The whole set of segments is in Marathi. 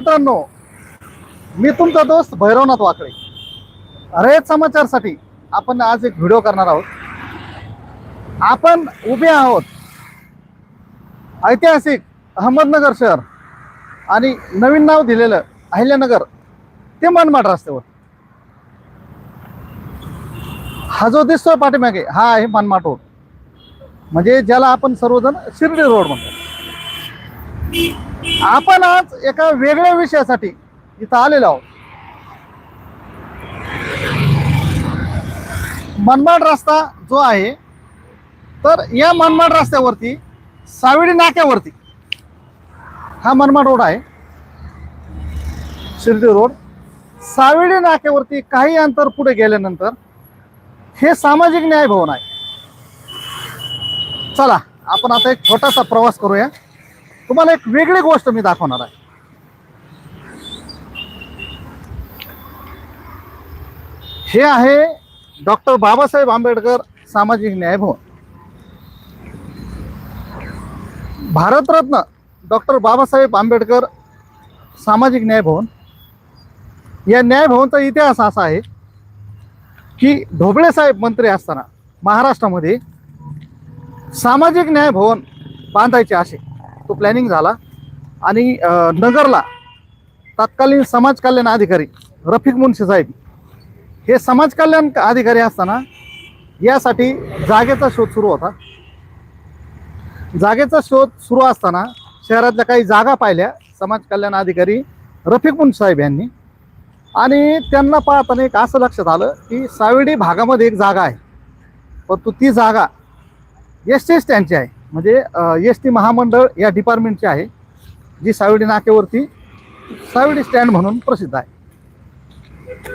मित्रांनो मी तुमचा दोस्त भैरवनाथ वाकळे. रयत समाचारसाठी आपण आज एक व्हिडिओ करणार आहोत. आपण उभे आहोत ऐतिहासिक अहमदनगर शहर आणि नवीन नाव दिलेलं अहिल्यानगर ते मनमाड रस्त्यावर. हा जो दिसतोय पाठीमागे हा आहे मनमाड रोड. म्हणजे ज्याला आपण सर्वजण शिर्डी रोड म्हणतो. आपण आज एका वेगळ्या विषयासाठी इथं आलेलो आहोत. मनमाड रस्ता जो आहे तर या मनमाड रस्त्यावरती सावेडी नाक्यावरती हा मनमाड रोड आहे. शिर्डी रोड. सावेडी नाक्यावरती काही अंतर पुढे गेल्यानंतर हे सामाजिक न्याय भवन आहे. चला आपण आता एक छोटासा प्रवास करूया. तुम्हाला एक वेगळी गोष्ट मी दाखवणार आहे. हे आहे डॉक्टर बाबासाहेब आंबेडकर सामाजिक न्याय भवन. भारतरत्न डॉक्टर बाबासाहेब आंबेडकर सामाजिक न्याय भवन. या न्याय भवनचा इतिहास असा आहे की ढोबळे साहेब मंत्री असताना महाराष्ट्रामध्ये सामाजिक न्याय भवन बांधायचे असे. तो प्लॅनिंग झाला. आणि नगरला तत्कालीन समाज कल्याण अधिकारी रफिक मुन्शी साहेब. हे समाज कल्याण अधिकारी असताना यासाठी जागेचा शोध सुरू होता. जागेचा शोध सुरू असताना शहरातल्या काही जागा पाहिल्या समाज कल्याण अधिकारी रफिक मुन्शी साहेब यांनी. आणि त्यांना पाहताना एक असं लक्षात आलं की सावेडी भागामध्ये एक जागा आहे. परंतु ती जागा एस टी स्टँडची आहे. म्हणजे एस टी महामंडळ या डिपार्टमेंटची आहे जी सावेडी नाक्यावरती सावेडी स्टँड म्हणून प्रसिद्ध आहे.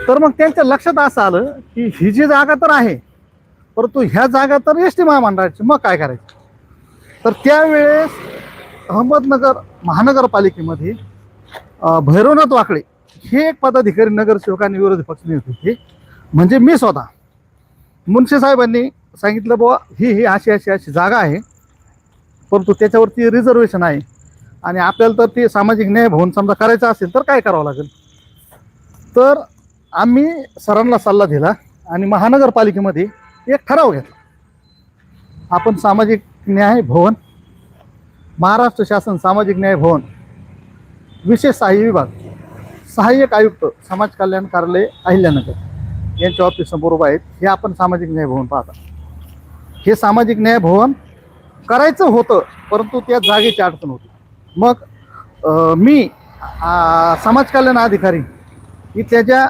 तर मग त्यांच्या लक्षात असं आलं की ही जी जागा तर आहे परंतु ह्या जागा तर एस टी महामंडळाची मग काय करायचं? तर त्यावेळेस अहमदनगर महानगरपालिकेमध्ये भैरवनाथ वाकळे हे एक पदाधिकारी नगरसेवक आणि विरोधी पक्षनेते होते. म्हणजे मी स्वतः मुन्शी साहेबांनी सांगितलं बुवा ही ही अशी अशी अशी जागा आहे परंतु त्याच्यावरती रिझर्वेशन आहे. आणि आपल्याला तर ते सामाजिक न्याय भवन समजा करायचं असेल तर काय करावं लागेल? तर आम्ही सरांना सल्ला दिला आणि महानगरपालिकेमध्ये एक ठराव घेतला. आपण सामाजिक न्याय भवन महाराष्ट्र शासन सामाजिक न्याय भवन विशेष सहाय्य विभाग सहाय्यक आयुक्त समाज कल्याण कार्यालय अहिल्यानगर यांच्या ऑफिस समोर उभा आहेत. हे आपण सामाजिक न्याय भवन पाहता. हे सामाजिक न्याय भवन करायचं होतं परंतु त्या जागेची अडचण होती. मग मी समाज कल्याण अधिकारी इथल्या ज्या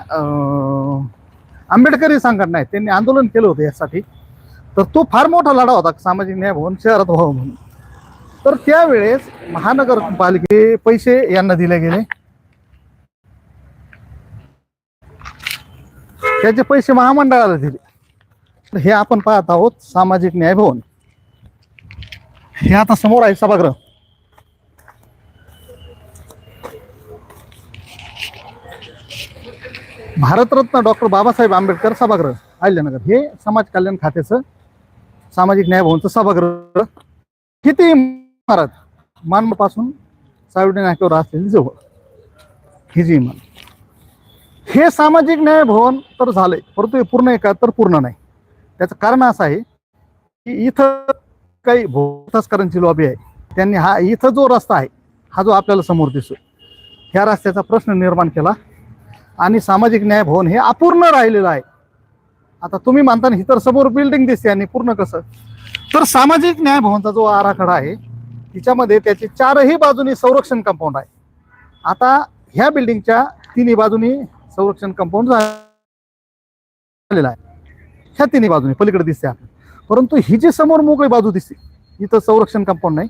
आंबेडकरी संघटना आहेत त्यांनी आंदोलन केलं होतं यासाठी. तर तो फार मोठा लढा होता सामाजिक न्याय भवन शहरात व्हावं म्हणून. तर त्यावेळेस महानगरपालिके पैसे यांना दिले गेले. त्याचे पैसे महामंडळाला दिले. तर हे आपण पाहत आहोत सामाजिक न्याय भवन. हे आता समोर आहे सभागृह. भारतरत्न डॉक्टर बाबासाहेब आंबेडकर सभागृह अहिल्यानगर. हे समाज कल्याण खात्याचं सामाजिक न्याय भवनचं सभागृह. किती इमारत मानपासून सावडी नाक्यावर असलेली जवळ. ही जी इमारत. हे सामाजिक न्याय भवन तर झालंय परंतु हे पूर्ण आहे का? तर पूर्ण नाही. त्याचं कारण असं आहे की इथं काही भोतस्करांची लॉबी आहे. त्यांनी हा इथं जो रस्ता आहे हा जो आपल्याला समोर दिसतो ह्या रस्त्याचा प्रश्न निर्माण केला आणि सामाजिक न्याय भवन हे अपूर्ण राहिलेलं आहे. आता तुम्ही म्हणता ना इतर समोर बिल्डिंग दिसते आणि पूर्ण कसं? तर सामाजिक न्याय भवनचा जो आराखडा आहे तिच्यामध्ये त्याचे चारही बाजूनी संरक्षण कंपाऊंड आहे. आता ह्या बिल्डिंगच्या तिन्ही बाजूनी संरक्षण कंपाऊंड झालेलं आहे. ह्या तिन्ही बाजूनी पलीकडे दिसते परंतु ही जी समोर मोकळी बाजू दिसते इथं संरक्षण कंपाऊंड नाही.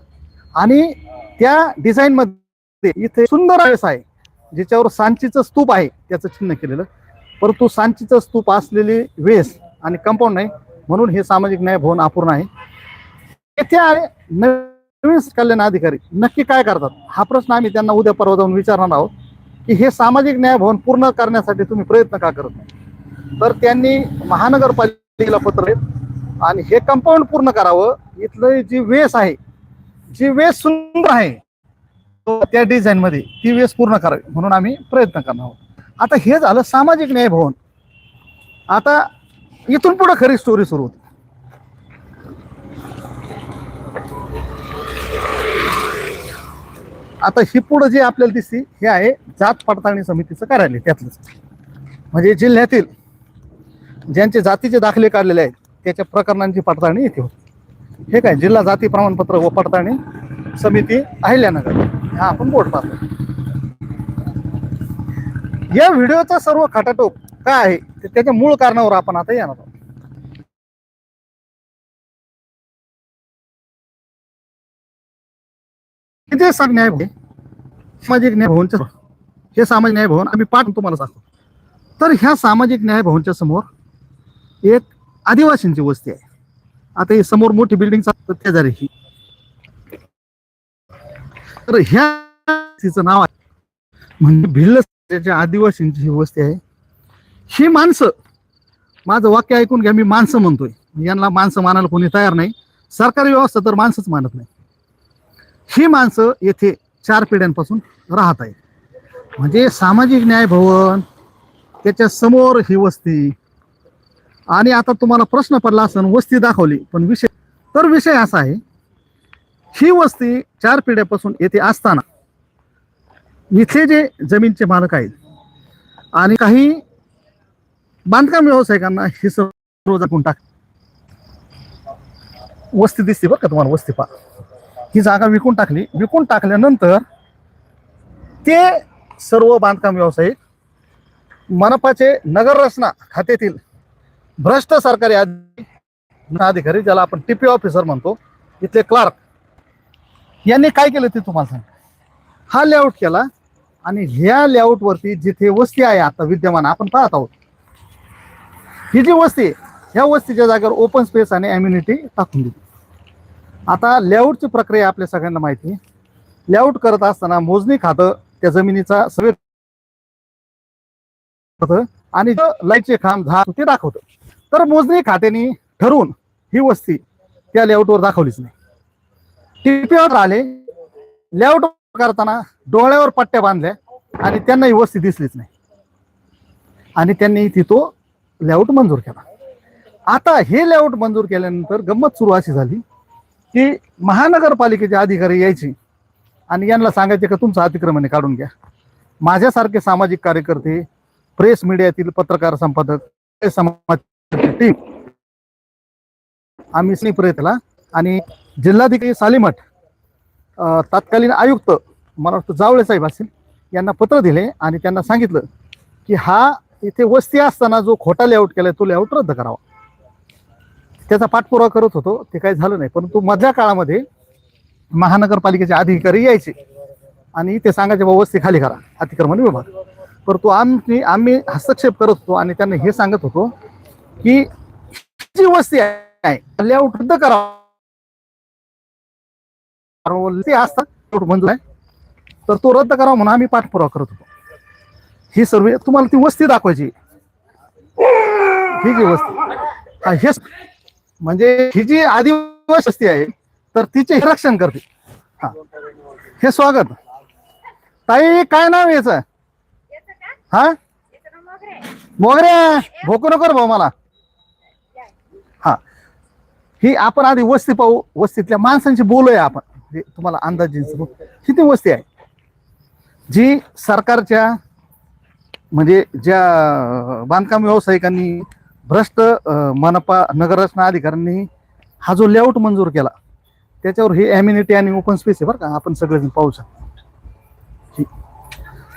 आणि त्या डिझाईनमध्ये इथे सुंदर आयस आहे ज्याच्यावर सांचीचं स्तूप आहे त्याचं चिन्ह केलेलं. परंतु सांचीचं स्तूप असलेली वेस आणि कंपाऊंड नाही म्हणून हे सामाजिक न्याय भवन अपूर्ण आहे. येथे आले नवीन कल्याण अधिकारी नक्की काय करतात? हा प्रश्न आम्ही त्यांना उद्या परवा जाऊन विचारणार आहोत की हे सामाजिक न्याय भवन पूर्ण करण्यासाठी तुम्ही प्रयत्न का करत नाही? तर त्यांनी महानगरपालिकेला पत्र आणि हे कंपाऊंड पूर्ण करावं. इथलं जी वेस आहे जी वेस सुंदर आहे त्या डिझाईन मध्ये ती वेस पूर्ण करावी म्हणून आम्ही प्रयत्न करणार आहोत. आता हे झालं सामाजिक न्याय भवन. आता इथून पुढे खरी स्टोरी सुरू होती. आता ही पुढं जे आपल्याला दिसते हे आहे जात पडताळणी समितीचं कार्यालय त्यातलंच. म्हणजे जिल्ह्यातील ज्यांचे जातीचे दाखले काढलेले आहेत त्याच्या प्रकरणांची पडताळणी इथे होते. हे काय जिल्हा जाती प्रमाणपत्र व पडताळणी समिती अहिल्यानगर. हा आपण बोर्ड पाहतो. या व्हिडिओचा सर्व खटाटोप काय आहे ते त्याच्या मूळ कारणावर आपण आता येणार आहोत. किती सांग न्याय भवन सामाजिक न्याय भवनचं हे सामाजिक न्याय भवन आम्ही पाठ तुम्हाला सांगतो तर ह्या सामाजिक न्याय भवनच्या समोर एक आदिवासींची वस्ती आहे. आता हे समोर मोठी बिल्डिंग शेजारी ही. तर ह्या तिचं नाव आहे. म्हणजे भिल्ल समाजाच्या आदिवासींची ही वस्ती आहे. ही माणसं माझं वाक्य ऐकून घ्या मी माणसं म्हणतोय. यांना माणसं मानायला कोणी तयार नाही. सरकारी व्यवस्था तर माणसंच मानत नाही. ही माणसं येथे चार पिढ्यांपासून राहत आहे म्हणजे सामाजिक न्याय भवन त्याच्यासमोर ही वस्ती आणि आता तुम्हाला प्रश्न पडला असेल वस्ती दाखवली. पण विषय तर विषय असा आहे ही वस्ती चार पिढ्यापासून येथे असताना इथे जे जमीनचे मालक आहेत आणि काही बांधकाम व्यावसायिकांना ही सर्व जपून टाक वस्ती दिसते बरं का तुम्हाला वस्ती पा ही जागा विकून टाकली. विकून टाकल्यानंतर ते सर्व बांधकाम व्यावसायिक मनपाचे नगर रचना खात्यातील भ्रष्ट सरकारी अधिकारी ज्याला आपण टीपी ऑफिसर म्हणतो इथले क्लार्क यांनी काय केलं ते तुम्हाला सांग हा लेआउट केला आणि ह्या लेआउट वरती जिथे वस्ती आहे आता विद्यमान आपण पाहत आहोत. ही जी वस्ती ह्या वस्तीच्या जागेवर ओपन स्पेस आणि अम्युनिटी टाकून दिली. आता लेआउटची प्रक्रिया आपल्या सगळ्यांना माहिती आहे. लेआउट करत असताना मोजणी खातं त्या जमिनीचा सर्वे आणि लाईटचे खांब झाड ते दाखवतं. तर मोजणी खात्याने ठरवून ही वस्ती त्या लेआउटवर दाखवलीच नाही. टिपीवर आले लेआउट करताना डोळ्यावर पट्ट्या बांधल्या आणि त्यांना ही वस्ती दिसलीच नाही. आणि त्यांनी ती तो लेआउट मंजूर केला. आता हे लेआउट मंजूर केल्यानंतर गंमत सुरू अशी झाली की महानगरपालिकेचे अधिकारी यायचे आणि यांना सांगायचे का तुमचं अतिक्रमणे काढून घ्या. माझ्यासारखे सामाजिक कार्यकर्ते प्रेस मीडियातील पत्रकार संपादक समाज ठीक आम्ही प्रयत्नला आणि जिल्हाधिकारी सालीमठ तात्कालीन तत्कालीन आयुक्त मला वाटतं जावळे साहेब असतील यांना पत्र दिले आणि त्यांना सांगितलं की हा इथे वस्ती असताना जो खोटा लेआउट केलाय तो लेआउट रद्द करावा. त्याचा पाठपुरावा करत होतो ते काही झालं नाही. परंतु मधल्या काळामध्ये महानगरपालिकेचे अधिकारी यायचे आणि ते सांगायचे बाबा वस्ती खाली करा अतिक्रमण विभाग. परंतु आम्ही आम्ही हस्तक्षेप करत होतो आणि त्यांना हे सांगत होतो की जी वस्ती आहे लेआउट रद्द करावा ते असतात मंजूर आहे. तर तो रद्द करावा म्हणून आम्ही पाठपुरावा करत होतो. ही सर्व तुम्हाला ती वस्ती दाखवायची. ही जी वस्ती. हे हेच म्हणजे ही जी आदिवासी वस्ती आहे तर तिचे हे रक्षण करते. हा. हे स्वागत. ताई काय नाव आहे याचं? हा? मोगऱ्या. भोकू नको भाऊ मला. ही आपण आधी वस्ती पाहू. वस्तीतल्या माणसांशी बोलूया आपण. हे तुम्हाला अंदाज ही ती वस्ती आहे? जी सरकारच्या म्हणजे ज्या बांधकाम व्यावसायिकांनी भ्रष्ट मनपा नगररचना अधिकाऱ्यांनी हा जो लेआउट मंजूर केला त्याच्यावर हे एम्युनिटी आणि ओपन स्पेस आहे बरं का. आपण सगळेजण पाहू शकतो.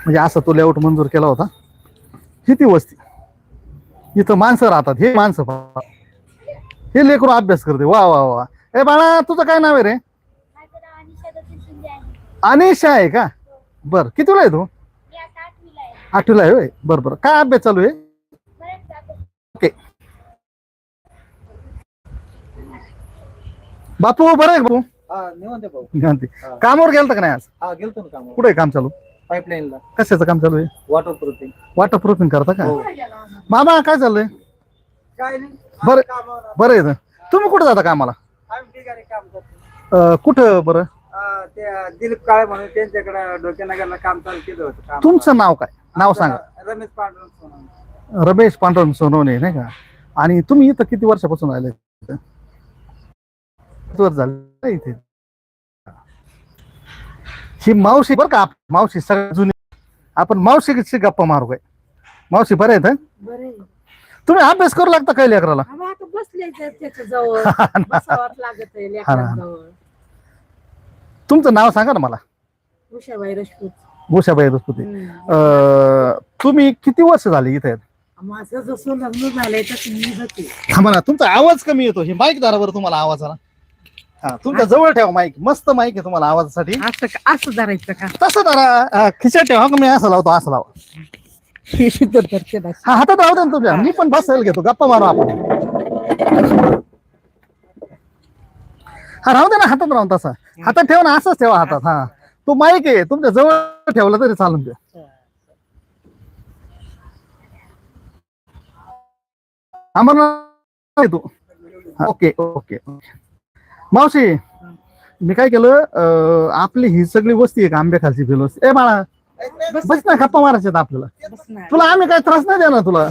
म्हणजे असा तो लेआउट मंजूर केला होता. ही ती वस्ती? इथं माणसं राहतात. हे माणसं पाहतात. हे लेकरू अभ्यास करते. वा वा वा. ए बाळा तुझं काय नाव आहे रे? अनिशा आहे का? बर कितीला आहे तू? आठवीला आहे होय. बरं बरं. काय अभ्यास चालू आहे? ओके. बापू बरं आहे का बापू. निवांत आहे. कामावर गेलता का नाही आज? गेलतो ना कामावर. कुठे आहे काम चालू? पाईपलाईनला. कशाचं काम चालू आहे? वॉटर प्रूफिंग वॉटर प्रूफिंग करता का? हो. मामा काय चाललंय? काय नाही. बरं बरं आहे ना. तुम्ही कुठे जाता कामाला? आम्ही ठिकाणी काम करतो. अं, कुठं बरं? ते दिलीप काळे म्हणून त्यांच्याकडे डोक्यानगरला काम चालू केलं होतं काम तुमचं नाव काय? नाव सांगा. रमेश पांडुरंग सोनवणे. रमेश पांडुरंग सोनवणे नाही का? आणि तुम्ही इथं किती वर्षापासून राहिले किती वर्ष झाले नाही इथे? ही मावशी बरं का आप- मावशी सगळ्यात जुनी. आपण मावशीची गप्पा मारू काय मावशी बरं आहेत हं? बरे तुम्ही अभ्यास करू लागता काय लेकराला? आता बसले त्याच्याजवळ बसावंच लागत आहे ना. लेकरांजवळ. तुमचं नाव सांगा ना मला. उषाबाई राजपूत. भूषाबाई. अं, तुम्ही किती वर्ष झाले इथे? आहेत? माझं जसं लग्न झालंय तसं मी जाते थांबा ना तुमचा आवाज कमी येतो. हे माईक दारावर तुम्हाला आवाज आला. हा तुमच्या जवळ ठेवा माईक मस्त माईक आहे तुम्हाला आवाजासाठी. असं असं धरायचं का? तसं जरा खिचट ठेवा. मी असं लावतो असं लावा. हा हातात राहू दे ना तुमच्या मी पण बसायला घेतो. गप्पा मारू आपण. हा राहू दे ना हातात राहून तसा. हातात ठेवा ना असंच ठेवा हातात. हा. तो माईक आहे. तुमच्या जवळ ठेवलं तरी चालून द्या अमरनाथ तू. Okay okay okay. मावशी मी काय केलं? अं, आपली ही सगळी वस्ती आहे का आंब्या खालची फिल वस्ती ए बाळा. बस ना गप्पा मारायच्यात आपल्याला. तुला आम्ही काय त्रास नाही देणार तुला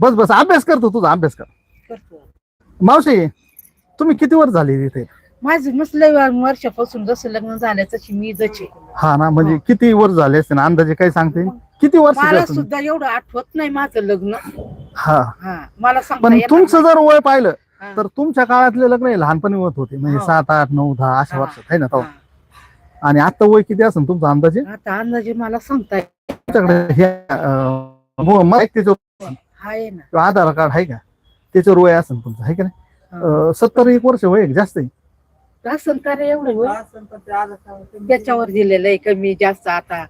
बस, बस, अभ्यास करतो तुझा अभ्यास कर. मावशी तुम्ही किती वर्ष झाली तिथे माझं मसले वर्षापासून जसं लग्न झालं तशी मी जशी हा ना म्हणजे किती वर्ष झाले असते ना अंदाजे काय सांगते किती वर्ष मला? सुद्धा एवढं आठवत नाही माझं लग्न हा हा मला पण तुमचं. जर वय पाहिलं. तर तुमच्या काळातले लग्न लहानपणी होत होते म्हणजे. सात आठ नऊ दहा अशा. वर्षात आहे ना. आणि आता वय किती असेल तुमचा अंदाजे आता अंदाजे मला सांगता येत तुमच्याकडे हे हो, त्याच्यावर आहे ना आधार कार्ड आहे का त्याच्यावर वय असेल तुमचं आहे का नाही हा. सत्तर एक वर्ष वय आहे का? जास्त आहे एवढं होय. हा, त्याच्यावर दिलेलं आहे कमी जास्त आता हा,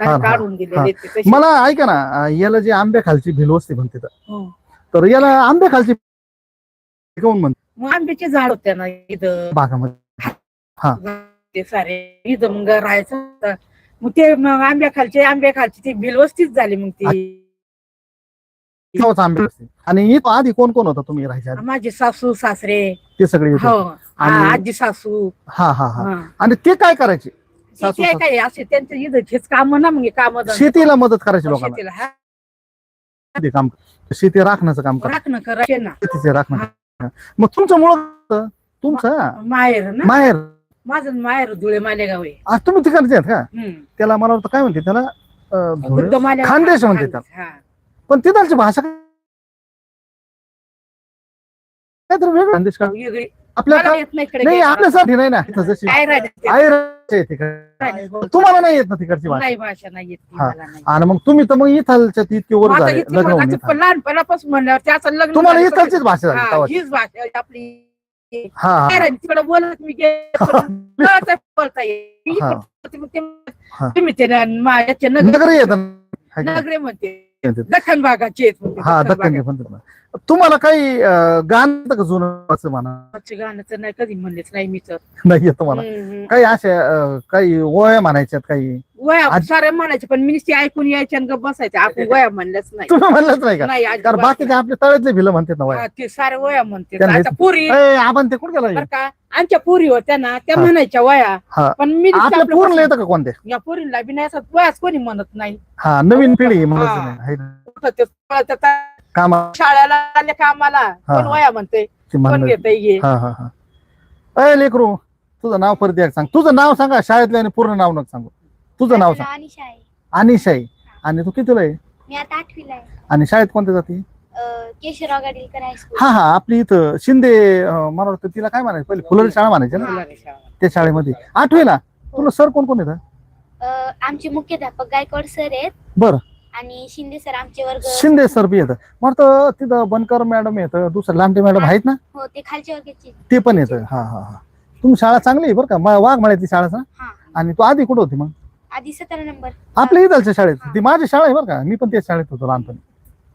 हा. काढून दिलेले ते तसे. मला ऐका ना अं, याला जे आंब्या खालची भिल वस्ती म्हणते तर. हो. तर याला आंब्या खालची कोण म्हणते आंब्याचे झाड होते ना इथं भागामध्ये ते सारे इथं मग राहायचं. मग ते मग आंब्या खालचे आंब्या खालची ती भिलवस्तीच झाली मग ती. तेव्हाच आंबे असते आणि इथं आधी कोण कोण होता तुम्ही राहायच्या आधी? माझे सासू सासरे. ते सगळे हो. होते. आ- आणि- आजी सासू. हा हा हा. हा. आणि ते काय करायचे? ते सासू काय काय असे त्यांचं इथं हेच काम ना मग काम शेतीला मदत करायची लोकांना. शेतीला हा. ते काम शेती राखण्याचं काम करा. राखणं करायचे ना. शेतीचे राखणं. मग तुमचं मुळ तुमचं? माहेर ना. माहेर. माझं माहेर धुळे मालेगाव आहे आज तुम्ही तिकडचे आहेत का हम्म. त्याला मला वाटतं काय म्हणते त्याला अं, धुळे? खुद्द मालेगाव खानदेश म्हणते हा. पण तिथलची भाषा काय काहीतरी वेगळं खानदेश का वेगळी आपल्या मला का- येत नाही इकडे नाही गेलं. आपल्यासाठी नाही ना जशी काय? आई राहायची आहे तिकडे. राहिलं. तुम्हाला नाही येत ना तिकडची भाषा नाही भाषा नाही येत ती हा. मला नाही. आणि मग तुम्ही तर मग इथलच्या इतके वर माझं झाले इतकी लग्न होऊन इथं. लहानपणापासून म्हणल्यावर त्याचं लग्न तुम्हाला झालं इथलचीच भाषा झाली हा. हीच भाषा आपली हा तिकडे बोलत मी गे- कळतंय बोलता येईल. हा. तुम्ही ते ना- मा- याचे नगर. नगरे म्हणते येते. दख्खन भागाचे आहेत म्हणते, हा दख्खन दक्कन म्हणतात ना. तुम्हाला काही अं, गाणं येतं का जुनं असं म्हणा? गाणं तर नाही कधी म्हणलेच नाही मी तर. नाही येत तुम्हाला. हम्म. काही असे अं, काही ओळ्या म्हणायच्यात काही? वया आज- सारे म्हणायचे पण मी नुसती ऐकून यायचे आणि गप्प बसायचे. आपण वया म्हणलंच नाही. तुम्ही म्हणलंच नाही का? नाही कारण अजिबात बाकीचे आपले तळ्यातले भिलं म्हणतात ना नाही. वया. हा, ते सारे वया म्हणते त्यांना आता पुरी आपण ते कुठे गेला बर का? आमच्या पुरी होत्या ना त्या हा. म्हणायच्या वया हा. पण मी आपल्या आपलं बसून- येतं का कोणते? या पोरींना बी नाही असं वयाच कोणी म्हणत नाही. हा नवीन पिढी हा. कुठं ते पळत कामा शाळेला आले कामाला. कोण. वया म्हणते? कोण हा? हा हा अय लेकरू तुझं नाव परत सांग. तुझं नाव सांगा शाळेतलं आणि पूर्ण नाव नको सांगू. तुझं नाव माझं सांग. नाव अनिशा आहे अनिशाई आणि तू कितीला आहे? मी आता आठवीला आहे. आणि शाळेत कोणत्या जाते? केशवराव गाडीलकर हायस्कूल हा हा आपली इथं शिंदे अं, मला वाटतं तिला काय म्हणायचं? पहिले फुलरी शाळा म्हणायची ना. त्या शाळेमध्ये. आठवीला? तुला सर कोण कोण येतं? अं, आमचे मुख्याध्यापक गायकवाड सर आहेत. बरं. आणि शिंदे सर आमचे वर्ग शिंदे सर बी येतं. मग तर तिथं बनकर मॅडम येतं दुसरं लांबटे मॅडम आहेत ना? हो ते खालच्या वर्गाचे. ते पण येतं. हा हा हा. तुम्ही शाळा चांगली आहे बरं का? म- वाघ म्हणायची शाळा ना? हा. आणि तू आधी कुठं होती मग? आधी सतरा नंबर. आपल्या इथलच्या शाळेत. ती माझी शाळा आहे बरं का? मी पण त्या शाळेत होतो लहानपणी.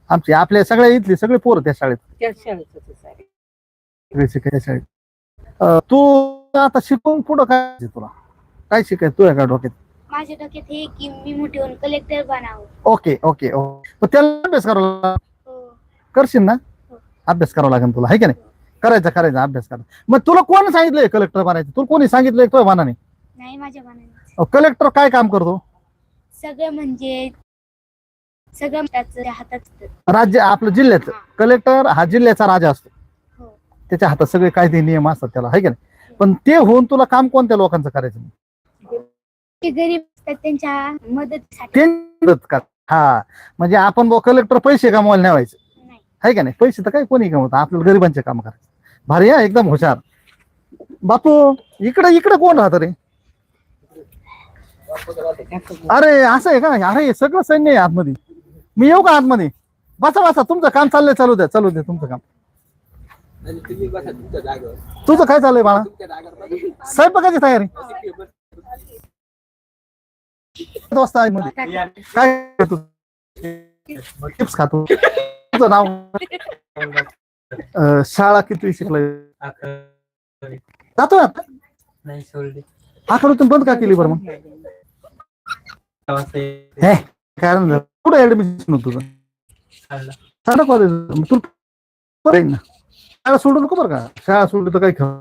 आमची आपल्या सगळ्या इथली सगळे पोरं त्या शाळेत. त्या शाळेत होते सारे. सगळे शिकायच्या शाळेत. अं, तू आता शिकून पुढं काय करायचं तुला? काय शिकायचं तुझ्या का डोक्यात? माझ्या डोक्यात हे की मी मोठी होऊन कलेक्टर बनावं. Okay okay okay. त्याला अभ्यास करावा लागेल. हो. करशील ना? अभ्यास करावा लागेल तुला आहे का नाही? करायचा करायचा अभ्यास करा. मग तुला कोण सांगितलंय कलेक्टर बनायचं? तुला कोणी सांगितलंय तो मनाने? नाही माझ्या मनाने. कलेक्टर काय काम करतो? सगळं म्हणजे सगळं हातात. राज्य आपलं जिल्ह्याचं कलेक्टर हा जिल्ह्याचा राजा असतो. हो. त्याच्या हातात सगळे कायदे नियम असतात त्याला है की नाही? पण ते होऊन तुला काम कोणत्या लोकांचं करायचं? ते गरीब असतात त्यांच्या मदतीसाठी. मदत कर हा. म्हणजे आपण कलेक्टर पैसे कमवायला नाही व्हायचं. नाही. आहे का नाही? पैसे तर काय कोणी कमवत आपल्याला गरिबांचे काम करायचं. भारी आहे एकदम हुशार. बापू इकडे इकडे कोण राहत रे? अरे असं आहे का? अरे हे सगळं सैन्य आहे आतमध्ये. मी येऊ का आतमध्ये? बसा बसा. तुमचं काम चाललंय चालू द्या चालू द्या तुमचं काम. आणि तुम्ही बसा तुमच्या जागेवर. तुझं काय चाललंय बाळा? तुमच्या जागेवर स्वयंपाकाची तयारी. किती वाजता आहे मध्ये काय खातो? चिप्स खातो. तुझं नाव? अं, शाळा किती शिकलाय? जातो आता? नाही सोडली. आकडून बंद का केली बरं मग? हे कारण. कुठे ऍडमिशन होतं तुझं? साडा कॉलेज आहे ना. शाळा सोडू नको बरं का? शाळा सोडली तर काय खरं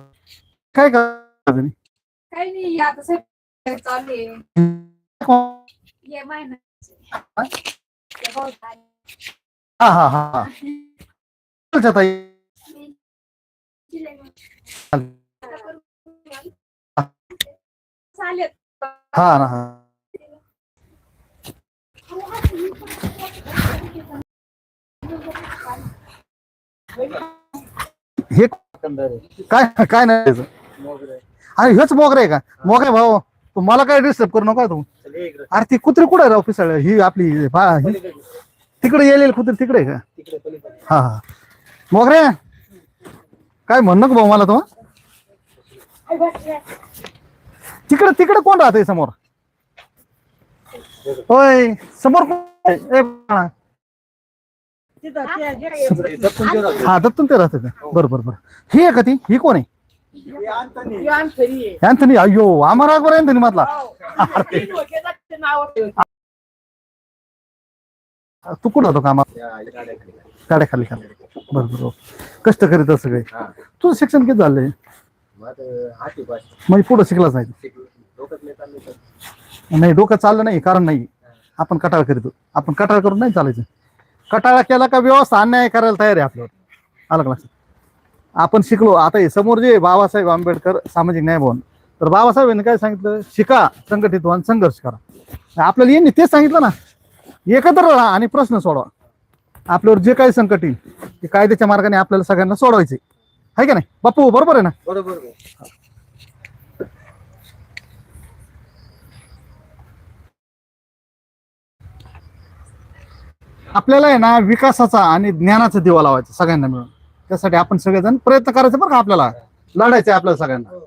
काय करायचं नाही. काही नाही आता सगळं चालू आहे. ये महिना हा? हा हा हा चल ताई चालेल. हा ना हा. हे काय काय नाही. अरे हेच मोगरा आहे का? मोगरा भाऊ तू मला काय डिस्टर्ब करू नका तू. अरे ती कुत्री कुठे आहे राव पिसाळ ही आपली ही- तिकडे येईल कुत्री तिकडे का? हा हा. मोगरे? काय म्हण नको भाऊ मला तो? तिकडे तिकडे कोण राहतंय समोर? होय समोर कोण? ए. हा दत्तून ते राहते बरं बरं बरं. ही आहे का ती? ही कोण आहे? अँथनी अय्यो आम्हाला अकबर अँथनी मधला तू कुठं होतो कामा गाड्या खाली खाली बरं बरं कष्ट करीत सगळे तुझं शिक्षण किती झालंय म्हणजे पुढं शिकलाच नाही नाही डोकं चाललं नाही कारण नाही. आपण कटाळ करीतो आपण कटाळ करून नाही चालायचं. कटाळा केला का व्यवस्था अन्याय करायला तयार आहे आपल्यावर. आलं का लक्षात? आपण शिकलो. आता हे समोर जे बाबासाहेब आंबेडकर सामाजिक न्याय भवन तर बाबासाहेबांनी काय सांगितलं? शिका संघटित व्हा संघर्ष करा. आपल्याला यांनी तेच सांगितलं ना. एकत्र राहा आणि प्रश्न सोडवा. आपल्यावर जे काही संकट येईल ते कायद्याच्या मार्गाने आपल्याला सगळ्यांना सोडवायचे. आहे का नाही? बापू बरोबर आहे ना? बरोबर आपल्याला आहे ना विकासाचा आणि ज्ञानाचा दिवा लावायचा सगळ्यांना मिळून. त्यासाठी आपण सगळेजण प्रयत्न करायचे बरं का आपल्याला. लढायचं आहे आपल्याला सगळ्यांना.